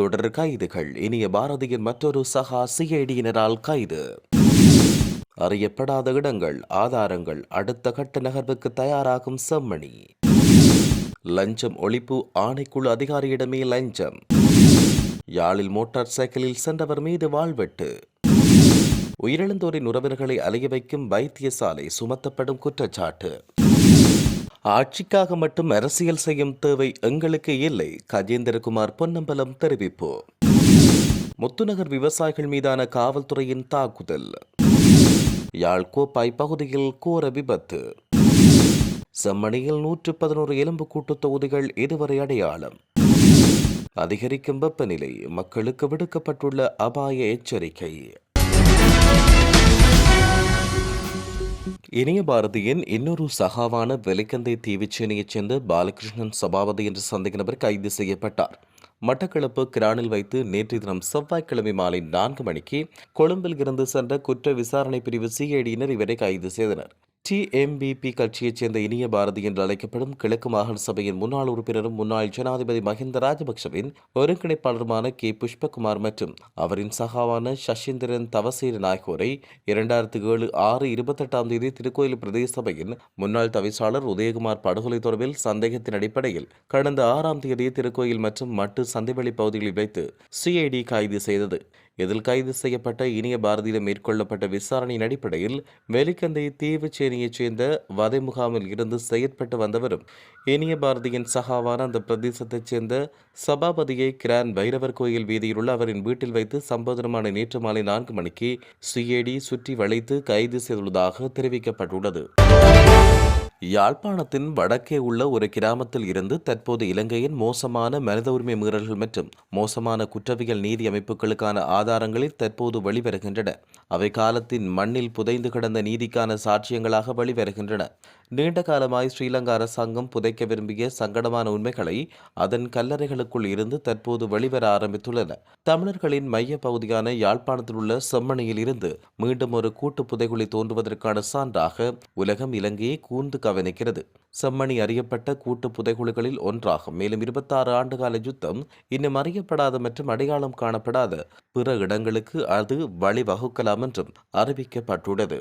தொடர் கைதுகள் இனிய பாரதியின் மற்றொரு சகா சிஐடியினரால் கைது. அறியப்படாத இடங்கள் ஆதாரங்கள் அடுத்த கட்ட நகர்வுக்கு தயாராகும் செம்மணி. லஞ்சம் ஒழிப்பு ஆணைக்குழு அதிகாரியிடமே லஞ்சம். யாழில் மோட்டார் சைக்கிளில் சென்றவர் மீது வாழ்வெட்டு உயிரிழந்தோரின் உறவினர்களை அலைய வைக்கும் வைத்தியசாலை சுமத்தப்படும் குற்றச்சாட்டு. ஆட்சிக்காக மட்டும் அரசியல் செய்யும் தேவை எங்களுக்கு இல்லை கஜேந்திரகுமார் பொன்னம்பலம் தெரிவிப்பு. முத்துநகர் விவசாயிகள் மீதான காவல்துறையின் தாக்குதல். யாழ் கோப்பாய் பகுதியில் கோர விபத்து. செம்மணியில் நூற்று பதினோரு எலும்புக்கூட்டு தொகுதிகள் இதுவரை அடையாளம். அதிகரிக்கும் வெப்பநிலை மக்களுக்கு விடுக்கப்பட்டுள்ள அபாய எச்சரிக்கை. இனிய பாரதியின் இன்னொரு சகாவான வெலிக்கந்தை தீவிச்சேனியைச் சேர்ந்த பாலகிருஷ்ணன் சபாபதி என்ற சந்தேக நபர் கைது செய்யப்பட்டார். மட்டக்களப்பு கிரானில் வைத்து நேற்று தினம் செவ்வாய்க்கிழமை மாலை நான்கு மணிக்கு கொழும்பில் இருந்து சென்ற குற்ற விசாரணை பிரிவு சிஐடியினர் இவரை கைது செய்தனர். டிஎம்பிபி கட்சியைச் சேர்ந்த இனிய பாரதி என்று அழைக்கப்படும் கிழக்கு மாகாண சபையின் முன்னாள் உறுப்பினரும் முன்னாள் ஜனாதிபதி மஹிந்த ராஜபக்சவின் ஒருங்கிணைப்பாளருமான கே. புஷ்பகுமார் மற்றும் அவரின் சகாவான சஷீந்திரன் தவசீரன் நாயகோரை இரண்டாயிரத்தி ஏழு ஆறு இருபத்தெட்டாம் தேதி திருக்கோயில் பிரதேச சபையின் முன்னாள் தவிசாளர் உதயகுமார் படுகொலை தொடர்பில் சந்தேகத்தின் அடிப்படையில் கடந்த ஆறாம் தேதி திருக்கோயில் மற்றும் மட்டு சந்தைவெளி பகுதிகளில் வைத்து சிஐடி கைது செய்தது. இதில் கைது செய்யப்பட்ட இனிய பாரதியிடம் மேற்கொள்ளப்பட்ட விசாரணையின் அடிப்படையில் வெலிக்கந்தை தீவுச்சேரியை சேர்ந்த வதை முகாமில் இருந்து செயற்பட்டு வந்தவரும் இனிய பாரதியின் சகாவான அந்த பிரதேசத்தைச் சேர்ந்த சபாபதியை கிரான் பைரவர் கோயில் வீதியில் உள்ள அவரின் வீட்டில் வைத்து சம்போதனமான நேற்று மாலை நான்கு மணிக்கு சுயேடி சுற்றி வளைத்து கைது செய்துள்ளதாக தெரிவிக்கப்பட்டுள்ளது. யாழ்ப்பாணத்தின் வடக்கே உள்ள ஒரு கிராமத்தில் இருந்து தற்போது இலங்கையின் மோசமான மனித உரிமை மீறல்கள் மற்றும் மோசமான குற்றவியல் நீதி அமைப்புகளுக்கான ஆதாரங்களில் தற்போது வெளிவருகின்றன. அவை காலத்தின் மண்ணில் புதைந்து கிடந்த நீதிக்கான சாட்சியங்களாக வெளிவருகின்றன. நீண்ட காலமாய் ஸ்ரீலங்கா அரசாங்கம் புதைக்க விரும்பிய சங்கடமான உண்மைகளை அதன் கல்லறைகளுக்குள் இருந்து தற்போது வெளிவர ஆரம்பித்துள்ளன. தமிழர்களின் மைய பகுதியான யாழ்ப்பாணத்தில் உள்ள செம்மணியில் இருந்து மீண்டும் ஒரு கூட்டு புதைகுழி தோன்றுவதற்கான சான்றாக உலகம் இலங்கையை கூர்ந்து கவனிக்கிறது. செம்மணி அறியப்பட்ட கூட்டு புதைகுழிகளில் ஒன்றாகும். மேலும் இருபத்தாறு ஆண்டுகால யுத்தம் இன்னும் அறியப்படாத மற்றும் அடையாளம் காணப்படாத பிற இடங்களுக்கு அது வழிவகுக்கலாம் என்றும் அறிவிக்கப்பட்டுள்ளது.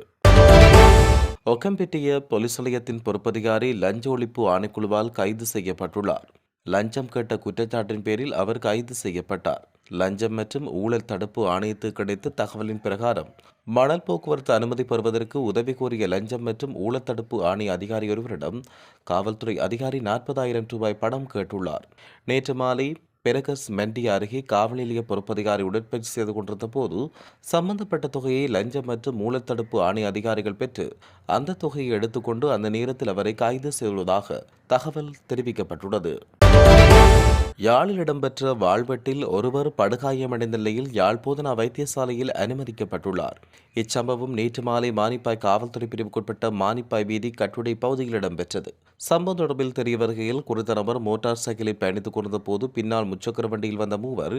ஒக்கம்பெட்டிய பொலிஸ் நிலையத்தின் பொறுப்பதிகாரி லஞ்ச ஒழிப்பு ஆணைக்குழுவால் கைது செய்யப்பட்டுள்ளார். லஞ்சம் கேட்ட குற்றச்சாட்டின் பேரில் அவர் கைது செய்யப்பட்டார். லஞ்சம் மற்றும் ஊழல் தடுப்பு ஆணையத்துக்கு கிடைத்த தகவலின் பிரகாரம் மணல் போக்குவரத்து அனுமதி பெறுவதற்கு உதவி கோரிய லஞ்சம் மற்றும் ஊழல் தடுப்பு ஆணைய அதிகாரி ஒருவரிடம் காவல்துறை அதிகாரி நாற்பதாயிரம் ரூபாய் பணம் கேட்டுள்ளார். நேற்று மாலை பெரகஸ் மெண்டி அருகே காவல் நிலைய பொறுப்பதிகாரி உடற்பயிற்சி செய்து கொண்டிருந்த போது சம்பந்தப்பட்ட தொகையை லஞ்சம் மற்றும் மூலத்தடுப்பு ஆணைய அதிகாரிகள் பெற்று அந்த தொகையை எடுத்துக்கொண்டு அந்த நேரத்தில் அவரை கைது செய்துள்ளதாக தகவல் தெரிவிக்கப்பட்டுள்ளது. யாழில் இடம்பெற்ற வாழ்வெட்டில் ஒருவர் படுகாயமடைந்த நிலையில் யாழ் போதனா வைத்தியசாலையில் அனுமதிக்கப்பட்டுள்ளார். இச்சம்பவம் நேற்று மாலை மானிப்பாய் காவல்துறை பிரிவுக்குட்பட்ட மானிப்பாய் வீதி கட்டுடை பகுதியில் இடம்பெற்றது. சம்பவம் தொடர்பில் தெரிய வருகையில் குறித்த நபர் மோட்டார் சைக்கிளில் பயணித்துக் கொண்டிருந்த போது பின்னால் முச்சக்கர வண்டியில் வந்த மூவர்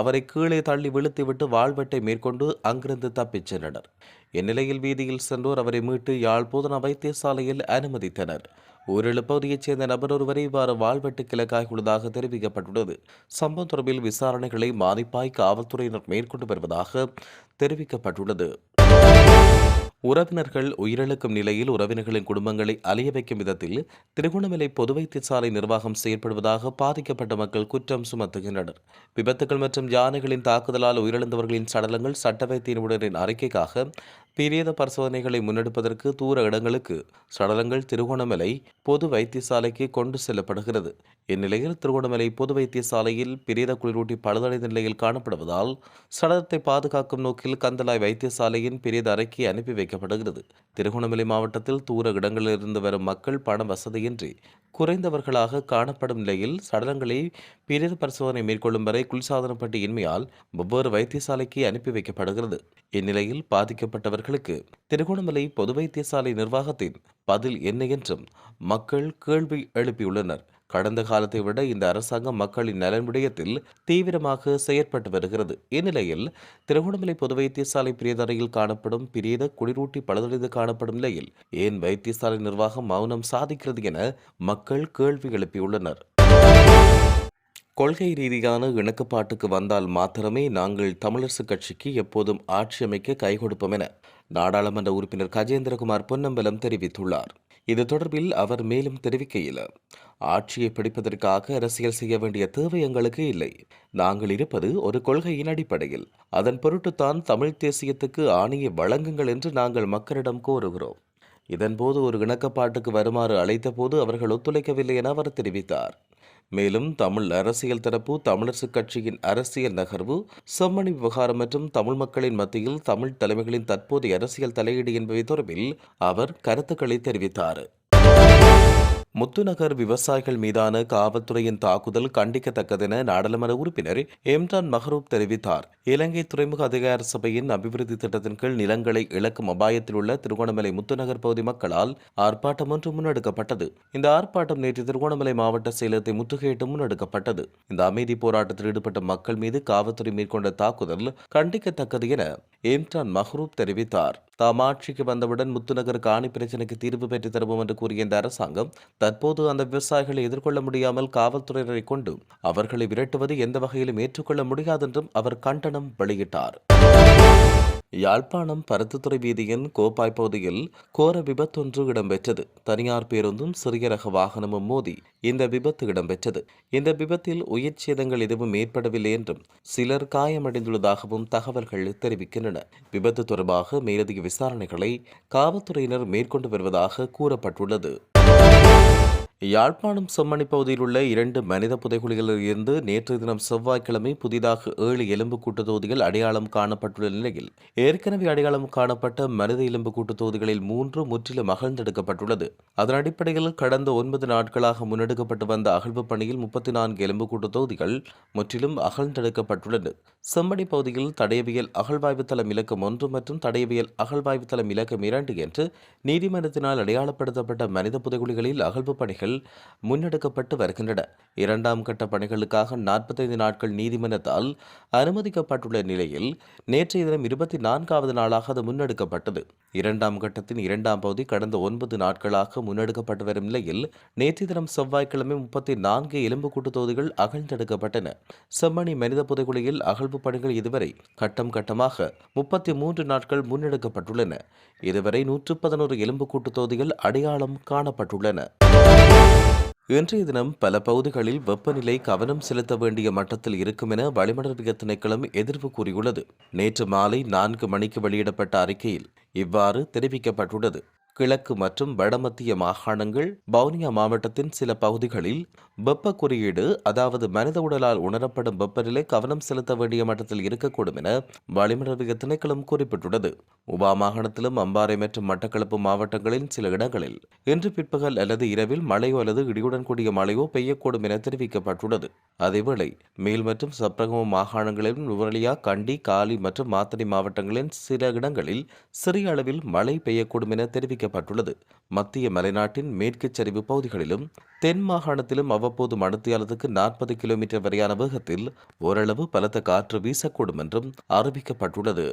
அவரை கீழே தள்ளி விழுத்துவிட்டு வாழ்வெட்டை மேற்கொண்டு அங்கிருந்து தப்பிச் சென்றனர். இந்நிலையில் வீதியில் சென்றோர் அவரை மீட்டு யாழ் போதனா வைத்தியசாலையில் அனுமதித்தனர். ஊரிழு பகுதியைச் சேர்ந்த நபர் ஒருவரை இவ்வாறு வாழ்வெட்டு கிழக்காகியுள்ளதாக தெரிவிக்கப்பட்டுள்ளது. சம்பவம் தொடர்பில் விசாரணைகளை மானிப்பாய் காவல்துறையினர் மேற்கொண்டு வருவதாக தெரிவிக்கப்பட்டுள்ளது. உறவினர்கள் உயிரிழக்கும் நிலையில் உறவினர்களின் குடும்பங்களை அலைய வைக்கும் விதத்தில் திருகோணமலை பொது வைத்தியசாலை நிர்வாகம் செயற்படுவதாக பாதிக்கப்பட்ட மக்கள் குற்றம் சுமத்துகின்றனர். விபத்துகள் மற்றும் யானைகளின் தாக்குதலால் உயிரிழந்தவர்களின் சடலங்கள் சட்ட வைத்தியனுடனின் நிபுணரின் அறிக்கைக்காக பிரேத பரிசோதனைகளை முன்னெடுப்பதற்கு தூர இடங்களுக்கு சடலங்கள் திருகோணமலை பொது வைத்தியசாலைக்கு கொண்டு செல்லப்படுகிறது. இந்நிலையில் திருகோணமலை பொது வைத்தியசாலையில் பிரேத குளிரூட்டி பழுதடைந்த நிலையில் காணப்படுவதால் சடலத்தை பாதுகாக்கும் நோக்கில் கந்தலாய் வைத்தியசாலையின் பிரேத அறைக்கு அனுப்பி வைக்கப்படுகிறது. திருகோணமலை மாவட்டத்தில் தூர இடங்களிலிருந்து வரும் மக்கள் பண வசதியின்றி குறைந்தவர்களாக காணப்படும் நிலையில் சடலங்களை பிரேத பரிசோதனை மேற்கொள்ளும் வரை குளிர்சாதனப்பட்டு இன்மையால் ஒவ்வொரு வைத்தியசாலைக்கு அனுப்பி வைக்கப்படுகிறது. இந்நிலையில் அவர்களுக்கு திருகோணமலை பொது வைத்தியசாலை நிர்வாகத்தின் பதில் என்ன என்றும் மக்கள் கேள்வி எழுப்பியுள்ளனர். கடந்த காலத்தை விட இந்த அரசாங்கம் மக்களின் நலன் விடயத்தில் தீவிரமாக செயற்பட்டு வருகிறது. இந்நிலையில் திருகோணமலை பொது வைத்தியசாலை பிரேதரையில் காணப்படும் பிரேத குளிரூட்டி பழுதடைந்து காணப்படும் நிலையில் ஏன் வைத்தியசாலை நிர்வாகம் மௌனம் சாதிக்கிறது என மக்கள் கேள்வி எழுப்பியுள்ளனர். கொள்கை ரீதியான இணக்கப்பாட்டுக்கு வந்தால் மாத்திரமே நாங்கள் தமிழரசுக் கட்சிக்கு எப்போதும் ஆட்சி அமைக்க கை கொடுப்போம் என நாடாளுமன்ற உறுப்பினர் கஜேந்திரகுமார் பொன்னம்பலம் தெரிவித்துள்ளார். இது தொடர்பில் அவர் மேலும் தெரிவிக்கையில் ஆட்சியை பிடிப்பதற்காக அரசியல் செய்ய வேண்டிய தேவை எங்களுக்கு இல்லை. நாங்கள் இருப்பது ஒரு கொள்கையின் அடிப்படையில். அதன் பொருட்டுத்தான் தமிழ் தேசியத்துக்கு ஆணையை வழங்குங்கள் என்று நாங்கள் மக்களிடம் கோருகிறோம். இதன்போது ஒரு இணக்கப்பாட்டுக்கு வருமாறு அழைத்தபோது அவர்கள் ஒத்துழைக்கவில்லை என அவர் தெரிவித்தார். மேலும் தமிழ் அரசியல் தரப்பு தமிழரசுக் கட்சியின் அரசியல் நகர்வு செம்மணி விவகாரம் மற்றும் தமிழ் மக்களின் மத்தியில் தமிழ் தலைமைகளின் தற்போதைய அரசியல் தலையீடு என்பவை தொடர்பில் அவர் கருத்துக்களை தெரிவித்தார். முத்துநகர் விவசாயிகள் மீதான காவல்துறையின் தாக்குதல் கண்டிக்கத்தக்கதென நாடாளுமன்ற உறுப்பினர் எம்ரான் மஹரூப் தெரிவித்தார். இலங்கை துறைமுக அதிகார சபையின் அபிவிருத்தி திட்டத்தின் கீழ் நிலங்களை இழக்கும் அபாயத்தில் உள்ள திருகோணமலை முத்துநகர் பகுதி மக்களால் ஆர்ப்பாட்டம் ஒன்று முன்னெடுக்கப்பட்டது. இந்த ஆர்ப்பாட்டம் நேற்று திருகோணமலை மாவட்ட செயலகத்தை முற்றுகையிட்டு முன்னெடுக்கப்பட்டது. இந்த அமைதி போராட்டத்தில் ஈடுபட்ட மக்கள் மீது காவல்துறை மேற்கொண்ட தாக்குதல் கண்டிக்கத்தக்கது என எம்ரான் மஹரூப் தெரிவித்தார். தாம் ஆட்சிக்கு வந்தவுடன் முத்துநகர் காணி பிரச்சினைக்கு தீர்வு பெற்று தருவோம் என்று கூறிய இந்த அரசாங்கம் தற்போது அந்த விவசாயிகளை எதிர்கொள்ள முடியாமல் காவல்துறையினரை கொண்டு அவர்களை விரட்டுவது எந்த வகையிலும் ஏற்றுக்கொள்ள முடியாதென்றும் அவர் கண்டனம் வெளியிட்டார். யாழ்ப்பாணம் பருத்தித்துறை வீதியின் கோப்பாய் பகுதியில் கோர விபத்தொன்று இடம்பெற்றது. தனியார் பேருந்தும் சிறிய ரக வாகனமும் மோதி இந்த விபத்து இடம்பெற்றது. இந்த விபத்தில் உயிர் சேதங்கள் எதுவும் ஏற்படவில்லை என்றும் சிலர் காயமடைந்துள்ளதாகவும் தகவல்கள் தெரிவிக்கின்றன. விபத்து தொடர்பாக மேலதிக விசாரணைகளை காவல்துறையினர் மேற்கொண்டு வருவதாக கூறப்பட்டுள்ளது. யாழ்ப்பாணம் செம்மணி பகுதியில் உள்ள இரண்டு மனித புதைகுழிகளில் இருந்து நேற்று தினம் செவ்வாய்க்கிழமை புதிதாக ஏழு எலும்புக்கூட்டு தொகுதிகள் அடையாளம் காணப்பட்டுள்ள நிலையில் ஏற்கனவே அடையாளம் காணப்பட்ட மனித எலும்புக்கூட்டு தொகுதிகளில் மூன்று முற்றிலும் அகழ்ந்தெடுக்கப்பட்டுள்ளது. அதன் அடிப்படையில் கடந்த ஒன்பது நாட்களாக முன்னெடுக்கப்பட்டு வந்த அகழ்வு பணியில் முப்பத்தி நான்கு எலும்புக்கூட்டு தொகுதிகள் முற்றிலும் அகழ்ந்தெடுக்கப்பட்டுள்ளது செம்மணி பகுதியில் தடையவியல் அகழ்வாய்வு தளம் இலக்கம் ஒன்று மற்றும் தடையவியல் அகழ்வாய்வு தளம் இலக்கம் இரண்டு என்று நீதிமன்றத்தினால் அடையாளப்படுத்தப்பட்ட மனித புதைகுழிகளில் அகழ்வு பணிகள் பணிகள் முன்னெடுக்கப்பட்டு வருகின்றன. இரண்டாம் கட்ட பணிகளுக்காக நாற்பத்தைந்து நாட்கள் நீதிமன்றத்தால் அனுமதிக்கப்பட்டுள்ள நிலையில் நேற்றைய தினம் இருபத்தி நான்காவது நாளாக அது முன்னெடுக்கப்பட்டது. இரண்டாம் கட்டத்தின் இரண்டாம் பகுதி கடந்த ஒன்பது நாட்களாக முன்னெடுக்கப்பட்டு வரும் நிலையில் நேற்றைய தினம் செவ்வாய்க்கிழமை முப்பத்தி நான்கு எலும்புக்கூட்டு தொகுதிகள் அகழ்ந்தெடுக்கப்பட்டன. செம்மணி மனித புதைகுழியில் அகழ்வு பணிகள் இதுவரை கட்டம் கட்டமாக முப்பத்தி மூன்று நாட்கள் முன்னெடுக்கப்பட்டுள்ளன. இதுவரை நூற்று பதினோரு எலும்புக்கூட்டு தொகுதிகள் அடையாளம் காணப்பட்டுள்ளன. இன்றைய தினம் பல பகுதிகளில் வெப்பநிலை கவனம் செலுத்த வேண்டிய மட்டத்தில் இருக்கும் என வளிமண்டலவிய திணைக்களம் எதிர்ப்பு கூறியுள்ளது. நேற்று மாலை நான்கு மணிக்கு வெளியிடப்பட்ட அறிக்கையில் இவ்வாறு தெரிவிக்கப்பட்டுள்ளது. கிழக்கு மற்றும் வடமத்திய மாகாணங்கள் வவுனியா மாவட்டத்தின் சில பகுதிகளில் வெப்ப குறியீடு அதாவது மனித உடலால் உணரப்படும் வெப்பநிலை கவனம் செலுத்த வேண்டிய மட்டத்தில் இருக்கக்கூடும் என வளிமண்டலிய திணைக்களம் குறிப்பிட்டுள்ளது. உபா மாகாணத்திலும் அம்பாறை மற்றும் மட்டக்களப்பு மாவட்டங்களின் சில இடங்களில் இன்று பிற்பகல் அல்லது இரவில் மழையோ அல்லது இடியுடன் கூடிய மழையோ பெய்யக்கூடும் என தெரிவிக்கப்பட்டுள்ளது. அதேவேளை மேல் மற்றும் சப்ரகம மாகாணங்களிலும் நுவரலியா கண்டி காலி மற்றும் மாத்தறை மாவட்டங்களின் சில இடங்களில் சிறிய அளவில் மழை பெய்யக்கூடும் என தெரிவிக்கப்பட்டுள்ளது மத்திய மலைநாட்டின் மேற்கு சரிவு பகுதிகளிலும் தென் மாகாணத்திலும் அவ்வப்போது மணித்தியாலத்துக்கு நாற்பது கிலோமீட்டர் வரையான வேகத்தில் ஓரளவு பலத்த காற்று வீசக்கூடும் என்றும் அறிவிக்கப்பட்டுள்ளது.